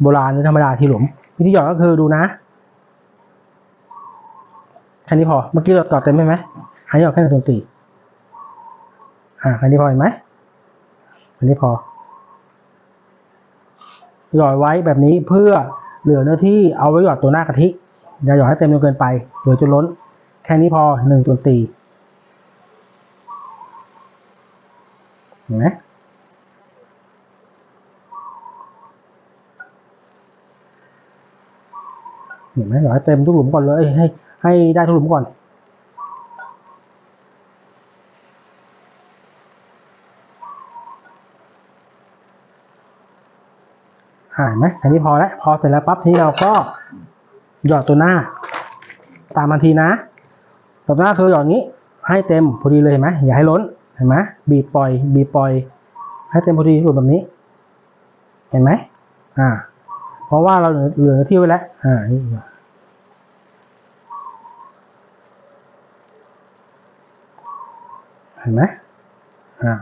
โบราณหรือธรรมดาทีหลุมวิธีหยอดก็คือดูนะแค่นี้พอเมื่อกี้เราต่อเต็มไปไหมอันนี้หยอดแค่หนึ่งส่วนสี่อ่าแค่นี้พอเห็นไหมอันนี้พอหยอดไว้แบบนี้เพื่อเหลือเนื้อที่เอาไว้หยอดตัวหน้ากะทิอย่าหยอดให้เต็มจนเกินไปเหลือจนล้น แค่นี้พอหนึ่งส่วนสี่เห็นไหม เห็นไหมหยอให้เต็มทุกหลุมก่อนเลย ให้ ให้ได้ทุกหลุมก่อนอ่าเห็นไหมอันนี้พอแล้ว พอเสร็จแล้วปั๊บทีนี้เราก็หยอดตัวหน้า ตามทันทีนะตัวหน้าคือหยอดนี้ ให้เต็มพอดีเลยเห็นไหมอย่าให้ล้น เห็นไหมบีบปล่อย บีบปล่อย ให้เต็มพอดีหลุดแบบนี้ เห็นไหมอ่า เพราะว่าเราเหลือเหลือที่ไว้แล้วอ่าเห็นไหมอ่า